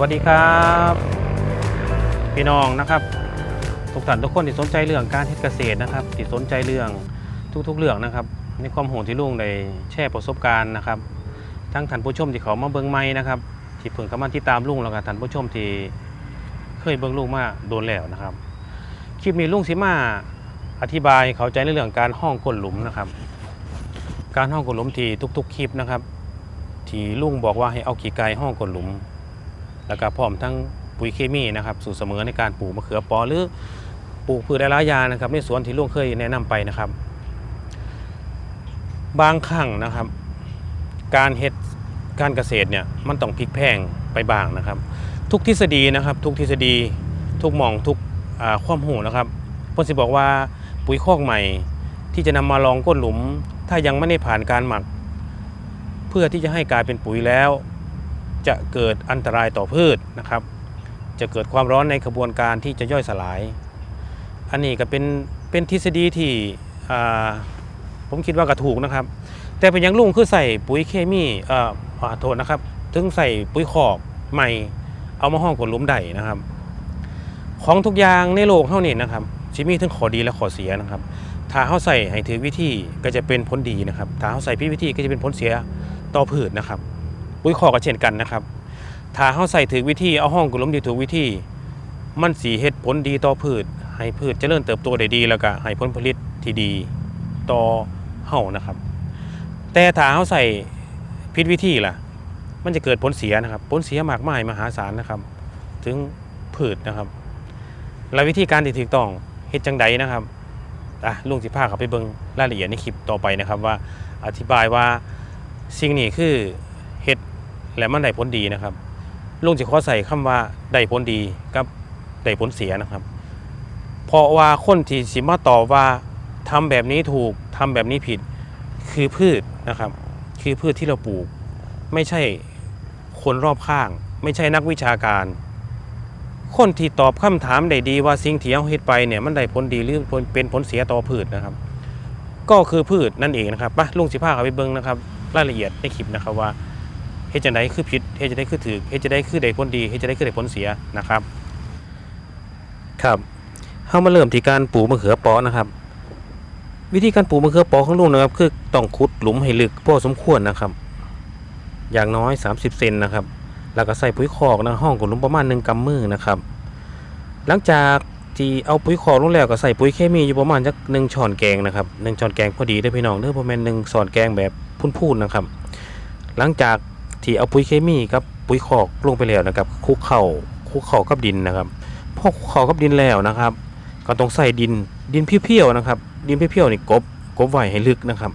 วัสดีครับ พี่น้องนะครับ ทุกท่านทุกคนที่สนใจเรื่องการเฮ็ดเกษตรนะครับที่สนใจเรื่องทุกๆเรื่องนะครับ ในความโหดที่ลุงได้แชร์ประสบการณ์นะครับ ทั้งท่านผู้ชมที่เขามาเบิ่งใหม่นะครับ ที่เพิ่งเข้ามาติดตามลุงแล้วก็ท่านผู้ชมที่เคยเบิ่งลุงมาโดนแล้วนะครับ คลิปนี้ลุงสิมาอธิบายเข้าใจในเรื่องการห้องก้นหลุมนะครับ การห้องก้นหลุมที่ทุกๆ คลิปนะครับ ที่ลุงบอกว่าให้เอาขี้ไก่ห้องก้นหลุม แล้วก็พร้อมทั้งปุ๋ยเคมีนะครับสูตรเสมอในการปลูกมะเขือปอหรือปลูกพืชหลายๆอย่างนะครับในสวนที่ลุงเคยแนะนำไปนะครับ บางครั้งนะครับ การเฮ็ดการเกษตรเนี่ยมันต้องพลิกแพงไปบ้างนะครับ ทุกทฤษฎีนะครับ ทุกทฤษฎีทุกมองทุกความหูนะครับพ่นสิบอกว่าปุ๋ยคอกใหม่ ที่จะนำมาลองก้นหลุม ถ้ายังไม่ได้ผ่านการหมัก เพื่อที่จะให้กลายเป็นปุ๋ยแล้ว จะเกิดอันตรายต่อพืชนะครับ จะเกิดความร้อนในกระบวนการที่จะย่อยสลาย อันนี้ก็เป็นเป็นทฤษฎีที่ผมคิดว่ากระถูกนะครับ แต่เป็นอยังลุงคือใส่ปุ๋ยเคมีเอ่อโทษนะครับ ถึงใส่ปุ๋ยขอกใหม่เอามาห้องกดลุมได้นะครับ ของทุกอย่างในโลกเท่านี้นะครับชิมีทั้งข้อดีและข้อเสียนะครับ ถ้าเขาใส่ให้ถือวิธีก็จะเป็นผลดีนะครับ ถ้าเขาใส่ผิดวิธีก็จะเป็นผลเสียต่อพืชนะครับ ปุ๋ยขอกก็เช่นกันนะครับ ถ้าเขาใส่ถือวิธีเอาห้องกดหลุมดีถูกวิธี มันสีเฮ็ดผลดีต่อพืช ให้พืชเจริญเติบโตได้ดีแล้วก็ให้ผลผลิตที่ดีต่อเฮานะครับ แต่ถ้าเขาใส่ผิดวิธีล่ะ มันจะเกิดผลเสียนะครับ ผลเสียมากมายมหาศาลนะครับ ถึงพืชนะครับ และวิธีการที่ถูกต้องเฮ็ดจังใดนะครับอะลุงสิพาเขาไปเบิ่งรายละเอียดในคลิปต่อไปนะครับว่าอธิบายว่าสิ่งนี้คือ และมันได้ผลดีนะครับลุงจะขอใส่คำว่าได้ผลดีกับได้ผลเสียนะครับ เพราะว่าคนที่สิมาตอบว่าทำแบบนี้ถูกทำแบบนี้ผิด คือพืชนะครับ คือพืชที่เราปลูก ไม่ใช่คนรอบข้าง ไม่ใช่นักวิชาการ คนที่ตอบคำถามได้ดีว่าสิ่งที่เอาเฮ็ดไปเนี่ยมันได้ผลดีหรือเป็นผลเสียต่อพืชนะครับ ก็คือพืชนั่นเองนะครับไปลุงสิพาเขาไปเบิ่งนะครับ รายละเอียดในคลิปนะครับว่า ฮ็ดจังได้คือผิดเฮ็ดจังได้คือถูกเฮ็ดจังได้คือได้ผลดีเฮ็ดจังได้คือได้ผลเสียนะครับ ครับเฮามาเริ่มที่การปลูกมะเขือปอนะครับ วิธีการปลูกมะเขือปอของลุงนะครับ คือต้องขุดหลุมให้ลึกพอสมควรนะครับ อย่างน้อย 30 เซนนะครับ แล้วก็ใส่ปุ๋ยคอกนะห้องกับหลุมประมาณ1กำมือนะครับ หลังจากที่เอาปุ๋ยคอกลงแล้วก็ใส่ปุ๋ยเคมีอยู่ประมาณจักหนึ่งช้อนแกงนะครับหนึ่งช้อนแกงพอดีเด้พี่น้องเด้อประมาณหนึ่งช้อนแกงแบบพุ่นๆนะครับ หลังจาก ที่เอาปุ๋ยเคมีกับปุ๋ยคอกลงไปแล้วนะครับคุกเข่าคุกเข่ากับดินนะครับพอคุกเข่ากับดินแล้วนะครับ ก็ต้องใส่ดินดินเพียวๆนะครับ ดินเพียวๆนี่กบกบไว้ให้ลึกนะครับ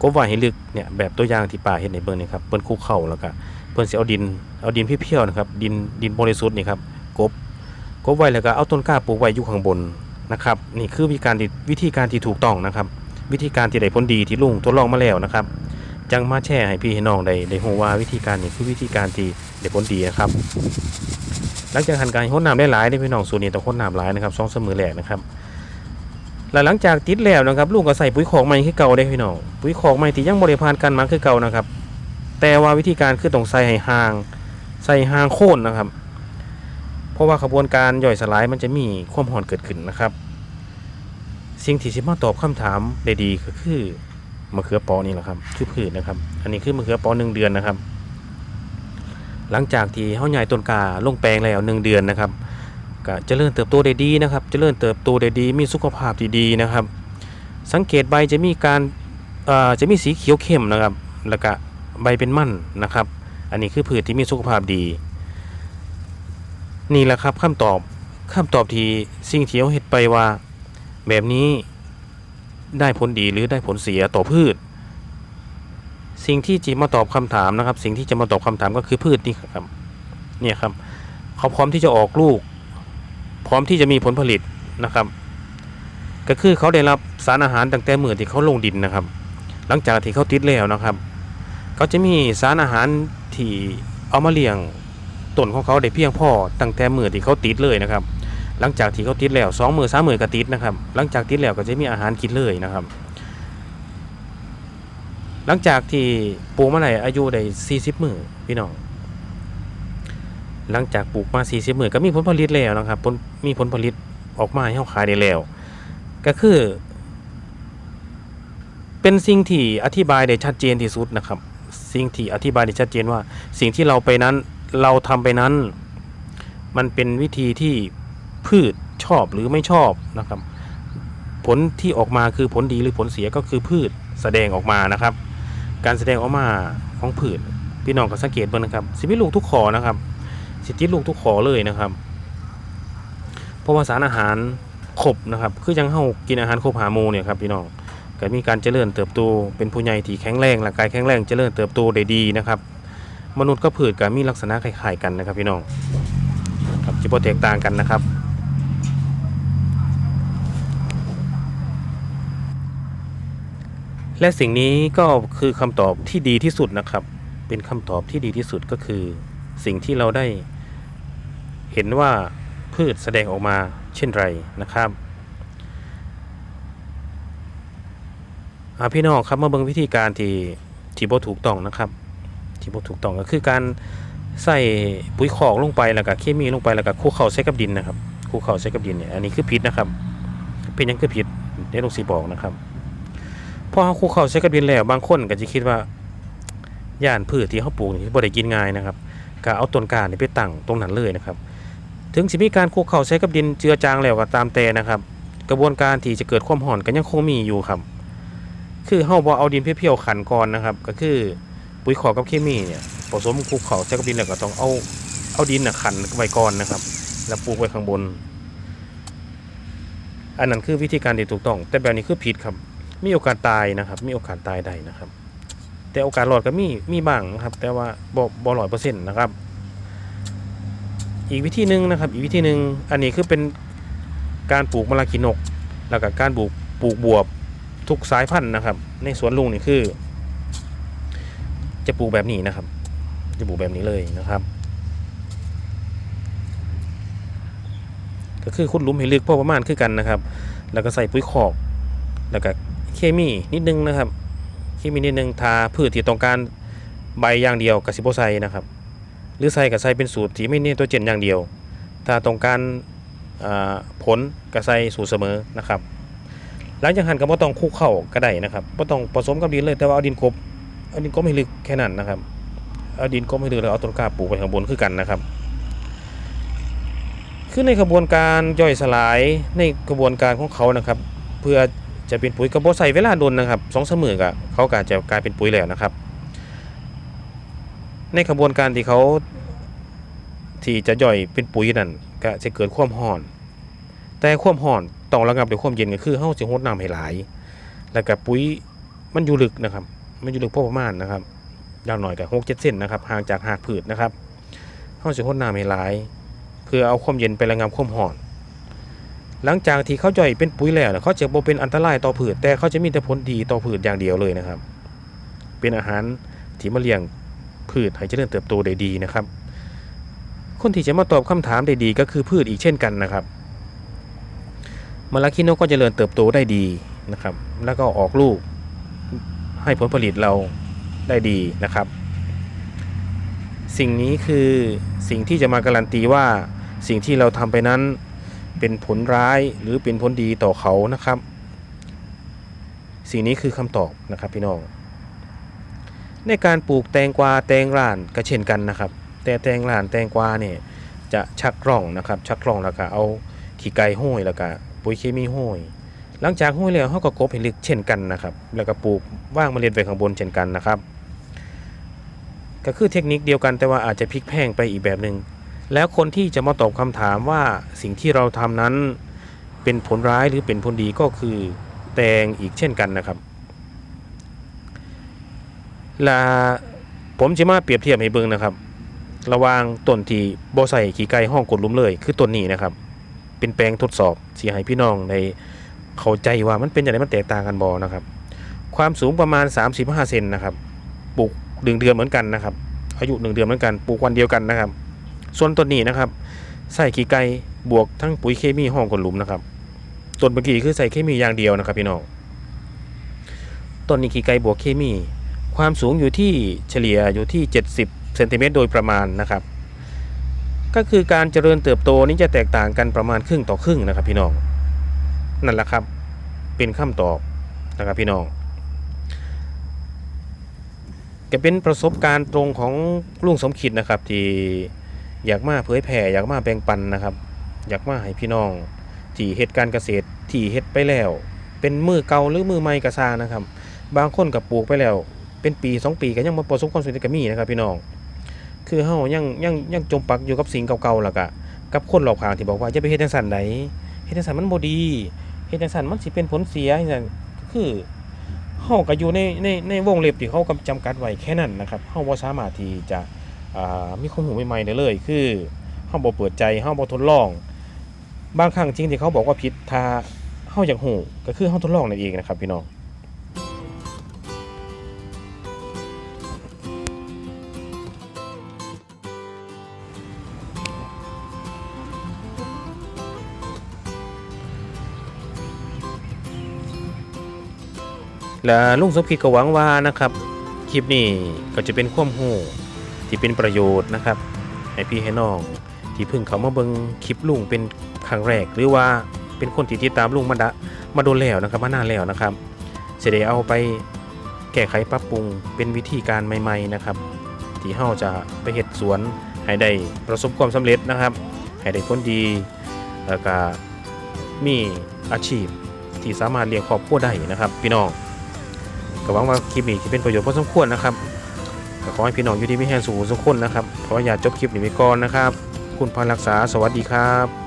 กบไว้ให้ลึกเนี่ยแบบตัวอย่างที่ป่าเห็นในเบิ่งนี่ครับเปิ้นคุกเข่าแล้วก็เปิ้นสิเอาดินเอาดินเพียวๆนะครับดินดินบริสุทธิ์นี่ครับกบกบไว้แล้วก็เอาต้นกล้าปลูกไว้อยู่ข้างบนนะครับนี่คือวิธีการที่วิธีการที่ถูกต้องนะครับ วิธีการที่ได้ผลดีที่ลุงทดลองมาแล้วนะครับ จังมาแชร์ให้พี่ให้น้องได้ได้รู้ว่าวิธีการนี้คือวิธีการที่ได้ผลดีนะครับ หลังจากหันการพ่นน้ำได้หลายได้พี่น้องสูตรนี้ต้องพ่นน้ำหลายนะครับสองเสมอแหลกนะครับและหลังจากติดแล้วนะครับลูกก็ใส่ปุ๋ยคอกใหม่คือเก่าได้พี่น้องปุ๋ยคอกใหม่ที่ยังบริพานกันมาคือเก่านะครับ แต่ว่าวิธีการคือต้องใส่ให้ห่าง ใส่ห่างโค่นนะครับ เพราะว่าขบวนการย่อยสลายมันจะมีความห่อนเกิดขึ้นนะครับ สิ่งที่สิมาตอบคำถามได้ดีก็คือ มะเขือปอนี่แหละครับคือพืชนะครับ อันนี้คือมะเขือปอหนึ่งเดือนนะครับ หลังจากที่เฮาใหญ่ต้นกาลงแปลงแล้วหนึ่งเดือนนะครับก็เจริญเติบโตได้ดีนะครับ เจริญเติบโตได้ดีมีสุขภาพที่ดีนะครับ สังเกตใบจะมีการจะมีสีเขียวเข้มนะครับ แล้วก็ใบเป็นมั่นนะครับ อันนี้คือพืชที่มีสุขภาพดี นี่แหละครับคำตอบคำตอบที่สิ่งที่เขาเฮ็ดไปว่า แบบนี้ ได้ผลดีหรือได้ผลเสียต่อพืช สิ่งที่จะมาตอบคำถามนะครับ สิ่งที่จะมาตอบคำถามก็คือพืชนี่ครับเนี่ยครับเขาพร้อมที่จะออกลูก พร้อมที่จะมีผลผลิตนะครับ ก็คือเขาได้รับสารอาหารตั้งแต่เมื่อที่เขาลงดินนะครับ หลังจากที่เขาติดแล้วนะครับเขาจะมีสารอาหารที่เอามาเลี้ยงต้นของเขาได้เพียงพอตั้งแต่เมื่อที่เขาติดเลยนะครับ หลังจากที่เขาติดแล้วสองมือสามมือก็ติดนะครับ หลังจากติดแล้วก็จะมีอาหารกินเลยนะครับ หลังจากที่ปลูกมาได้อายุได้40มือพี่น้อง หลังจากปลูกมา40มื้อก็มีผลผลิตแล้วนะครับมีผลผลิตออกมาให้เฮาขายได้แล้ว ก็คือ เป็นสิ่งที่อธิบายได้ชัดเจนที่สุดนะครับ สิ่งที่อธิบายได้ชัดเจนว่า สิ่งที่เราไปนั้นเราทำไปนั้น มันเป็นวิธีที่ พืชชอบหรือไม่ชอบนะครับ ผลที่ออกมาคือผลดีหรือผลเสียก็คือพืชแสดงออกมานะครับ การแสดงออกมาของพืชพี่น้องก็สังเกตเบิ่งนะครับสิมีลูกทุกขอนะครับสิติลูกทุกขอเลยนะครับ เพราะว่าสารอาหารครบนะครับ คือยังเฮากินอาหารครบหาหมู่เนี่ยครับพี่น้องก็มีการเจริญเติบโตเป็นผู้ใหญ่ที่แข็งแรงร่างกายแข็งแรงเจริญเติบโตได้ดีนะครับ มนุษย์กับพืชก็มีลักษณะคล้ายๆกันนะครับพี่น้องครับจิบ่แตกต่างกันนะครับ และสิ่งนี้ก็คือคำตอบที่ดีที่สุดนะครับ เป็นคำตอบที่ดีที่สุดก็คือ สิ่งที่เราได้ เห็นว่าพืชแสดงออกมาเช่นไรนะครับพี่น้องครับมาเบิ่งวิธีการที่ที่บ่ถูกต้องนะครับ ที่บ่ถูกต้องก็คือการใส่ปุ๋ยคอกลงไปแล้วก็เคมีลงไปแล้วก็คลุกเข้าใส่กับดินนะครับคลุกเข้าใส่กับดินเนี่ยอันนี้คือผิดนะครับ เป็นยังคือผิดเดี๋ยวลุงสีบอกนะครับ อเขาคูเขาใช้กับดินแล้วบางคนก็จะคิดว่าย่านพืชที่เขาปลูกนี่บ่ได้กินง่ายนะครับก็เอาต้นกานี่ไปตั้งตรงนั้นเลยนะครับ ถึงสิมีการคูเขาใช้กับดินเจือจางแล้วก็ตามแต่นะครับ กระบวนการที่จะเกิดความห่อนก็ยังคงมีอยู่ครับ คือเฮาบ่เอาดินเพียวๆขันก่อนนะครับ ก็คือปุ๋ยขอกับเคมีเนี่ยผสมคลุกเขาใช้กับดินแล้วก็ต้องเอาเอาดินน่ะขันไว้ก่อนนะครับ แล้วปลูกไว้ข้างบน อันนั้นคือวิธีการที่ถูกต้อง แต่แบบนี้คือผิดครับ มีโอกาสตายนะครับ มีโอกาสตายได้นะครับ แต่โอกาสรอดก็มีมีบ้างนะครับ แต่ว่าบ่บ่ร้อยเปอร์เซ็นต์นะครับ อีกวิธีหนึ่งนะครับ อีกวิธีหนึ่งอันนี้คือเป็นการปลูกมะลากินก แล้วก็การปลูกปลูกบวบทุกสายพันธุ์นะครับ ในสวนลุงนี่คือ จะปลูกแบบนี้นะครับ จะปลูกแบบนี้เลยนะครับ ก็คือขุดลุมให้ลึกพอประมาณคือกันนะครับ แล้วก็ใส่ปุ๋ยคอกแล้วก็ เคมีนิดนึงนะครับ เคมีนิดนึงทาพืชที่ต้องการใบอย่างเดียวกับสิบใส่นะครับ หรือใส่กับใส่เป็นสูตรที่ไม่เน้นตัวเจนอย่างเดียว ถ้าต้องการผลกับใส่สูตรเสมอนะครับ หลังจากหั่นก็บ่ต้องคลุกเข้าก็ได้นะครับบ่ต้องผสมกับดินเลยแต่ว่าเอาดินกบเอาดินกบให้ลึกแค่นั้นนะครับเอาดินกบให้ลึกแล้วเอาต้นกล้าปลูกไว้ข้างบนคือกันนะครับคือในกระบวนการย่อยสลายในกระบวนการของเขานะครับ เพื่อ จะเป็นปุ๋ยกระบอใส่เวลาโดนนะครับสองสามมือกับเขาก็จะกลายเป็นปุ๋ยแล้วนะครับ ในกระบวนการที่เขาที่จะย่อยเป็นปุ๋ยนั่นก็จะเกิดความร้อน แต่ความร้อนต้องระงับด้วยความเย็นก็คือเฮาสิรดน้ำให้หลาย แล้วก็ปุ๋ยมันอยู่ลึกนะครับ มันอยู่ลึกพอประมาณนะครับยางหน่อยก็หกเจ็ดเซนนะครับห่างจากหากพืชนะครับเฮาสิรดน้ำให้หลาย เพื่อเอาความเย็นไประงับความร้อน หลังจากที่เขาย่อยเป็นปุ๋ยแล้วเนี่ยเขาจะบ่เป็นอันตรายต่อพืชแต่เขาจะมีแต่ผลดีต่อพืชอย่างเดียวเลยนะครับ เป็นอาหารที่มาเลี้ยงพืชให้เจริญเติบโตได้ดีนะครับ คนที่จะมาตอบคำถามได้ดีก็คือพืชอีกเช่นกันนะครับมะละคิโนก็เจริญเติบโตได้ดีนะครับ แล้วก็ออกลูกให้ผลผลิตเราได้ดีนะครับ สิ่งนี้คือสิ่งที่จะมาการันตีว่าสิ่งที่เราทำไปนั้น เป็นผลร้ายหรือเป็นผลดีต่อเขานะครับ สิ่งนี้คือคำตอบนะครับพี่น้องในการปลูกแตงกวาแตงร่านก็เช่นกันนะครับ แต่แตงร่านแตงกวาเนี่ยจะชักร่องนะครับ ชักร่องแล้วก็เอาขี้ไก่ห้อยแล้วก็ปุ๋ยเคมีห้อยหลังจากห้อยแล้วเขาก็กบให้ลึกเช่นกันนะครับ แล้วก็ปลูกว่างเมล็ดไว้ข้างบนเช่นกันนะครับ ก็คือเทคนิคเดียวกันแต่ว่าอาจจะพลิกแพงไปอีกแบบหนึ่ง แล้วคนที่จะมาตอบคำถามว่าสิ่งที่เราทำนั้นเป็นผลร้ายหรือเป็นผลดีก็คือแตงอีกเช่นกันนะครับและผมจะมาเปรียบเทียบให้เบิ่งนะครับ ระวางต้นที่บ่ใส่ขี้ไก่ห้องกดหลุมเลย คือต้นนี้นะครับ เป็นแปลงทดสอบสีให้พี่น้องในเข้าใจว่ามันเป็นอย่างไรมันแตกต่างกันบ่นะครับ ความสูงประมาณ 35 เซนนะครับ ปลูกหนึ่งเดือนเหมือนกันนะครับ อายุหนึ่งเดือนเหมือนกัน ปลูกวันเดียวกันนะครับ ส่วนต้นนี้นะครับใส่ขี้ไก่บวกทั้งปุ๋ยเคมีห้องกดหลุมนะครับต้นเมื่อกี้คือใส่เคมีอย่างเดียวนะครับ พี่น้องต้นนี้ขี้ไก่บวกเคมี ความสูงอยู่ที่เฉลี่ยอยู่ที่ 70เซนติเมตรโดยประมาณนะครับ ก็คือการเจริญเติบโตนี้จะแตกต่างกันประมาณครึ่งต่อครึ่งนะครับ พี่น้องนั่นแหละครับ เป็นคำตอบนะครับพี่น้องก็เป็นประสบการณ์ตรงของลุงสมคิดนะครับที่ อยากมาเผยแผ่อยากมาแบ่งปันนะครับ อยากมาให้พี่น้อง ที่เฮ็ดการเกษตรที่เฮ็ดไปแล้ว เป็นมือเก่าหรือมือใหม่กระซานะครับ บางคนกับปลูกไปแล้ว เป็นปีสองปีก็ยังมาประสบความสำเร็จก็มีนะครับพี่น้อง คือเฮายังยังยังจมปักอยู่กับสิ่งเก่าๆล้วก็กับคนรอบข้างที่บอกว่าจะไปเฮ็ดจังซั่นใดเฮ็ดจังซั่นมันบ่ดีเฮ็ดจังซั่นมันสิเป็นผลเสียจังซั่นคือเฮาก็อยู่ในในในวงเล็บที่เขากำจำกัดไว้แค่นั้นนะครับเฮาบ่สามารถที่จะ มีความรู้ใหม่ๆได้เลย คือเฮาบ่เปิดใจเฮาบ่ทดลอง บางครั้งจริงที่เขาบอกว่าผิดถ้าเฮาอยากฮู้ก็คือเฮาทดลองนั่นเองนะครับพี่น้องและลุงสมคิดก็หวังว่านะครับ คลิปนี้ก็จะเป็นความรู้ ที่เป็นประโยชน์นะครับให้พี่ให้น้อง ที่เพิ่งเขามาเบิงคลิปลุงเป็นครั้งแรก หรือว่าเป็นคนที่ติดตามลุงมาดะมาโดนแล้วนะครับมานานแล้วนะครับจะได้เอาไปแก้ไขปรับปรุงเป็นวิธีการใหม่ๆนะครับที่เฮาจะไปเฮ็ดสวนให้ได้ประสบความสำเร็จนะครับ ให้ได้ผลดีแล้วก็มีอาชีพที่สามารถเลี้ยงครอบครัวได้นะครับ พี่น้องก็หวังว่าคลิปนี้จะเป็นประโยชน์พอสมควรนะครับ ขอให้พี่น้องอยู่ดีไม่แห้งสูงสุขคนนะครับขออย่าจบคลิปนี้ไปก่อนนะครับ คุณพันรักษาสวัสดีครับ